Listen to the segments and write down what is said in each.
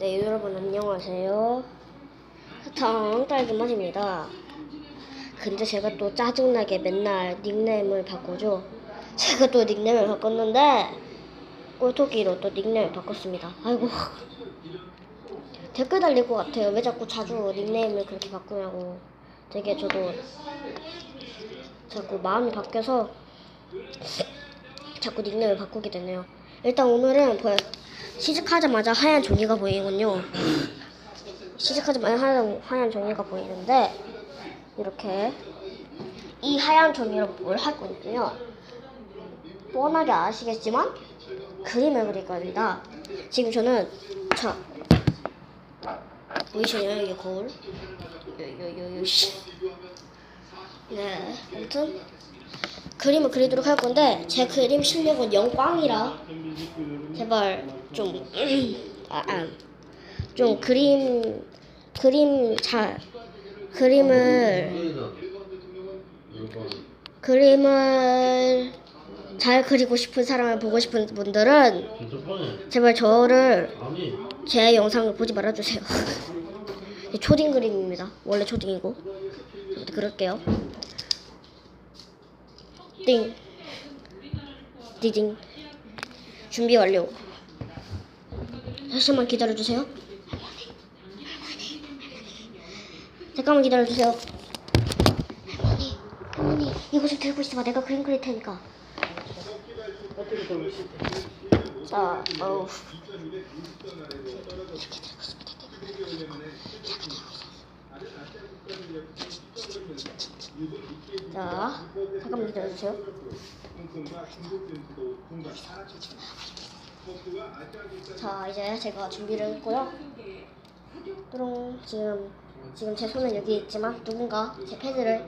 네, 여러분 안녕하세요. 사탕 딸기 맛입니다. 근데 제가 또 짜증나게 맨날 닉네임을 바꾸죠. 제가 또 닉네임을 바꿨는데 꼴토끼로 또 닉네임을 바꿨습니다. 아이고 댓글 달릴 것 같아요. 왜 자꾸 자주 닉네임을 그렇게 바꾸냐고. 되게 저도 자꾸 마음이 바뀌어서 자꾸 닉네임을 바꾸게 되네요. 일단 오늘은 보여 시작하자마자 하얀 종이가 보이군요. 시작하자마자 하얀, 하얀 종이가 보이는데 이렇게 이 하얀 종이로 뭘할 거냐면 뻔하게 아시겠지만 그림을 그릴 겁니다. 지금 저는 자 보이시나요 이게 거울? 요요요요 씨. 네 아무튼 그림을 그리도록 할 건데 제 그림 실력은 영광이라 제발 좀 아, 아, 좀 그림 그림 잘 그림을 그림을 잘 그리고 싶은 사람을 보고 싶은 분들은 제발 저를 제 영상을 보지 말아주세요. 초딩 그림입니다. 원래 초딩이고. 그럴게요. 띵. 디딩. 준비 완료. 잠시만 기다려주세요. 잠깐만 기다려주세요. 할머니, 할머니, 좀 들고 있어봐. 내가 그림 그릴 테니까. 자, 어우. 이렇게 들고 있으면 돼. 내가 그리고 있는 거. 이렇게 들고 있어. 자, 잠깐만 기다려주세요. 자, 이제 제가 준비를 했고요. 뚜롱 지금 지금 제 손은 여기 있지만 누군가 제 패드를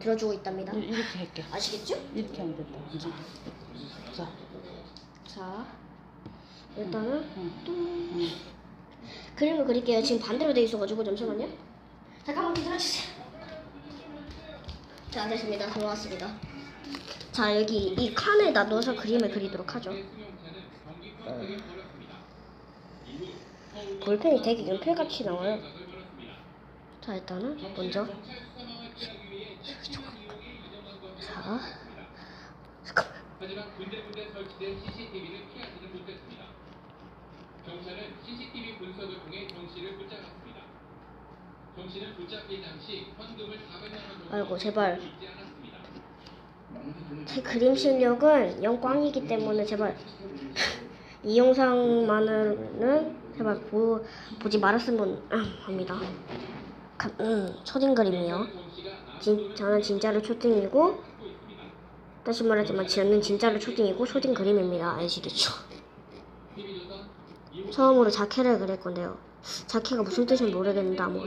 들어주고 있답니다. 이- 이렇게 할게. 아시겠죠? 이렇게 하면 됐다. 그지? 자, 자, 일단은 응. 그림을 그릴게요. 지금 반대로 돼 있어가지고 잠시만요. 잠깐만 기다려주세요. 자, 됐습니다. 들어왔습니다. 자, 여기 이 칸에다 넣어서 그림을 그리도록 하죠. 어. 볼펜이 되게 연필같이 나와요. 자, 일단은 먼저 자, 잠깐만. 하지만 군데군데 설치된 CCTV를 피하지는 못했습니다. 경찰은 CCTV 분석을 통해 정 씨를 붙잡았습니다. 정 씨는 붙잡힐 당시 현금을 400만 원 정도 아이고, 제발. 제 그림 실력은 영광이기 때문에 제발 이 영상만은 제발 보, 보지 말았으면 합니다. 가, 음, 초딩 그림이요. 진, 저는 진짜로 초딩이고 다시 말하지만 저는 진짜로 초딩이고 초딩 그림입니다. 아시겠죠? 처음으로 자켓을 그릴 건데요. 자켓가 무슨 뜻인지 모르겠는데 아무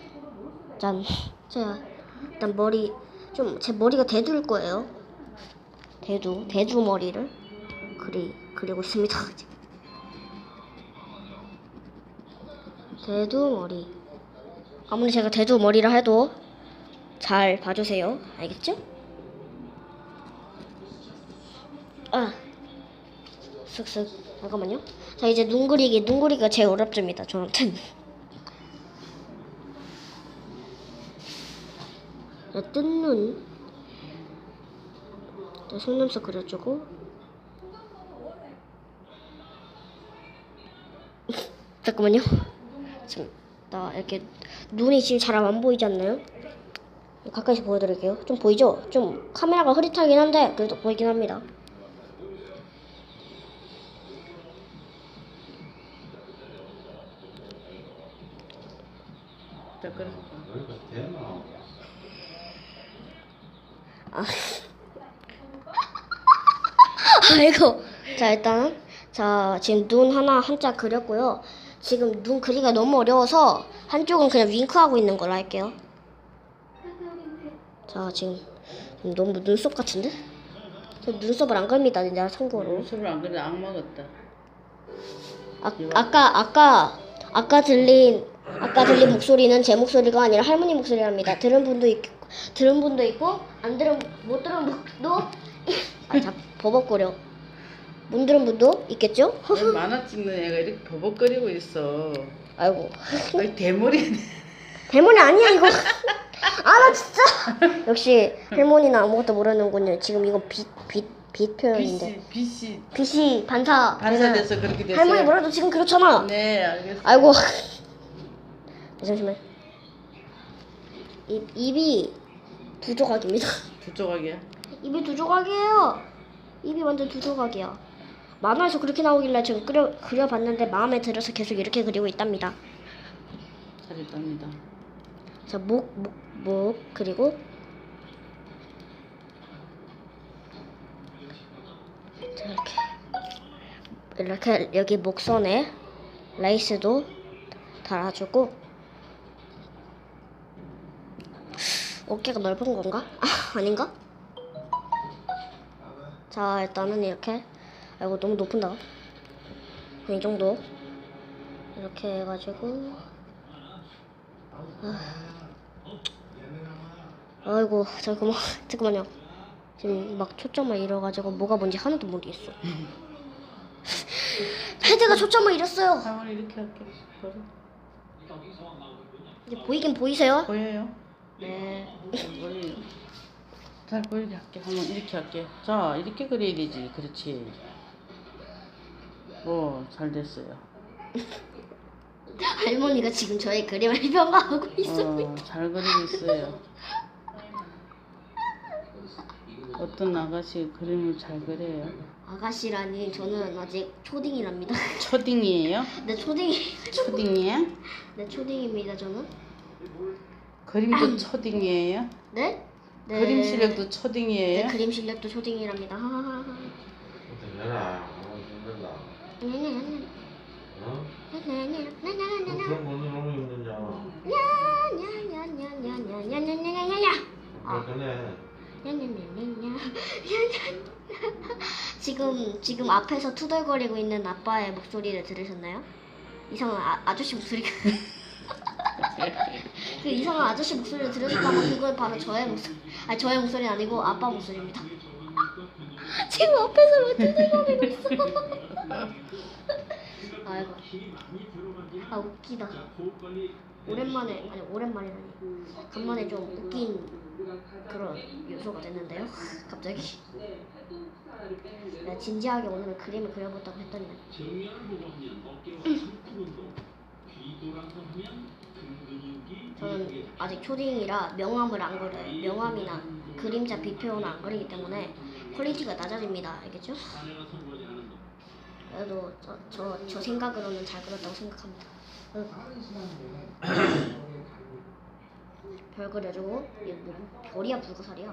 짠. 자 일단 머리 좀 제 머리가 대두일 거예요. 대두 대두 머리를 그리 그리고 있습니다. 대두 머리. 아무리 제가 대두 머리를 해도 잘 봐주세요. 알겠죠? 아, 쓱쓱 잠깐만요. 자 이제 눈 그리기 눈 그리기가 제일 어렵습니다. 저한테는. 자, 뜬 눈. 자, 속눈썹 그려주고. 잠깐만요. 지금 나 이렇게 눈이 지금 잘 안 보이지 않나요? 가까이서 보여드릴게요. 좀 보이죠? 좀 카메라가 흐릿하긴 한데 그래도 보이긴 합니다. 되나? 아. 아이고. 자, 일단 자, 지금 눈 하나 한자 그렸고요. 지금 눈 그리기가 너무 어려워서 한쪽은 그냥 윙크하고 있는 걸로 할게요. 자 지금 너무 눈썹 같은데? 저 눈썹을 안 걸립니다, 진짜 참고로. 술을 안 그래 악마 같다. 아, 아까 아까 아까 들린 아까 들린 목소리는 제 목소리가 아니라 할머니 목소리랍니다. 들은 분도 있 들은 분도 있고 안 들은 못 들은 분도 아 자 버벅거려. 못 들은 분도 있겠죠? 왜 만화 찍는 애가 이렇게 버벅거리고 있어. 아이고 거의 대머리. 대문이 아니야 이거. 아 나 진짜. 역시 할머니는 아무것도 모르는군요. 지금 이거 빛빛 빛 표현인데 빛이 빛이 빛이 반사 반사돼서 그렇게 됐어요. 할머니 뭐라도 지금 그렇잖아. 네 알겠어. 아이고. 네, 잠시만. 입 입이 두 조각입니다. 두 조각이야. 입이 두 조각이에요. 입이 완전 두 조각이야. 만화에서 그렇게 나오길래 지금 그려 그려봤는데 마음에 들어서 계속 이렇게 그리고 있답니다. 잘했답니다. 자, 목, 목, 목, 그리고 자, 이렇게 이렇게 여기 목선에 레이스도 달아주고 어깨가 넓은 건가? 아, 아닌가? 자, 일단은 이렇게 아이고 너무 높은다. 이 정도 이렇게 해가지고 아이고 잠깐만 잠깐만요 지금 막 초점을 잃어가지고 뭐가 뭔지 하나도 모르겠어 헤드가 초점을 잃었어요 할머니 이렇게 할게. 이제 보이긴 보이세요? 보여요? 네 머리 잘 보이게 할게. 한번 이렇게 할게. 자 이렇게 그려야 되지. 그렇지. 오, 잘 됐어요. 할머니가 지금 저의 그림을 평가하고 있습니다 어, 잘 그리고 있어요. 어떤 아가씨 그림을 잘 그려요? 아가씨라니 저는 아직 초딩이랍니다 초딩이에요? 네 초딩이 초딩이야? 네 초딩입니다 저는 그림도 초딩이에요? 네? 네 그림 실력도 네 초딩이에요? 그림 실력도 초딩이랍니다 하하하하. 어, 힘들다. 어? 그런 너무 아. 그래. 지금 지금 앞에서 투덜거리고 있는 아빠의 목소리를 들으셨나요? 이상한 아, 아저씨 목소리가 그 이상한 아저씨 목소리를 들으셨다면 그건 바로 저의 목소리 아니 저의 목소리는 아니고 아빠 목소리입니다. 지금 앞에서 왜 투덜거리고 있어? 아이고. 아 웃기다. 오랜만에 아니 오랜만이라니. 간만에 좀 웃긴 그런 요소가 됐는데요. 갑자기. 내가 진지하게 오늘은 그림을 그려보자고 했더니 저는 아직 초딩이라 명암을 안 그려요. 명암이나 그림자 비표는 안 그리기 때문에 퀄리티가 낮아집니다. 알겠죠? 그래도 저, 저, 저 생각으로는 잘 그렸다고 생각합니다. 응. 별 그려주고 이게 뭐 별이야 불가사리야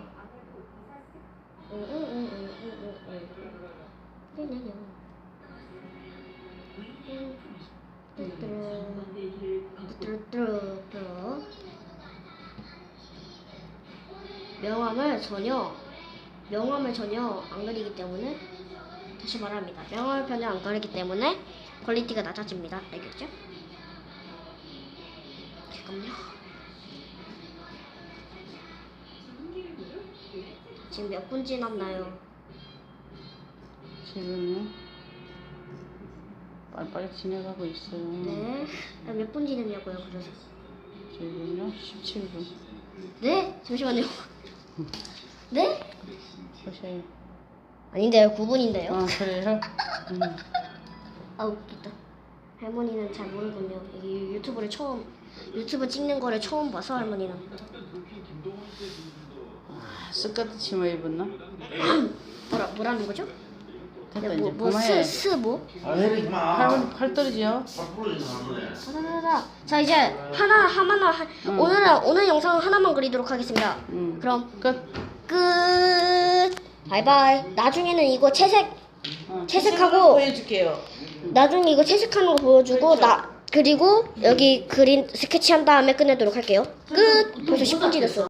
명함을 전혀 명함을 전혀 안 그리기 때문에 다시 말합니다. 명함을 전혀 안 그리기 때문에 퀄리티가 낮아집니다. 알겠죠? 잠깐만요. 지금 몇 분 지났나요? 지금요? 빨리빨리 지나가고 있어요. 네. 몇 분 지났냐고요, 그래서. 지금요? 17분. 네? 잠시만요. 네? 보세요. 아닌데요, 9분인데요. 아, 그래요? 음. 아, 웃기다. 할머니는 잘 모르군요. 이게 유튜브를 처음, 유튜브 찍는 거를 처음 봐서 할머니는. 아, 스커트 치마 입었나? 뭐라, 뭐라는 거죠? 네, 이제 뭐, 뭐, 그만해. 스, 스, 뭐? 아, 내리지 마. 할머니 팔 떨어지요? 아, 부러지지 않네. 자자자자. 자, 이제 하나, 하나만, 하, 응. 오늘은, 오늘 영상은 하나만 그리도록 하겠습니다. 응. 그럼, 끝. 끝! 바이바이. 나중에는 이거 채색, 어, 채색하고- 보여줄게요. 나중에 이거 채색하는 거 보여주고, 나, 그리고 여기 그린 스케치 한 다음에 끝내도록 할게요. 끝. 벌써 10분 지났어.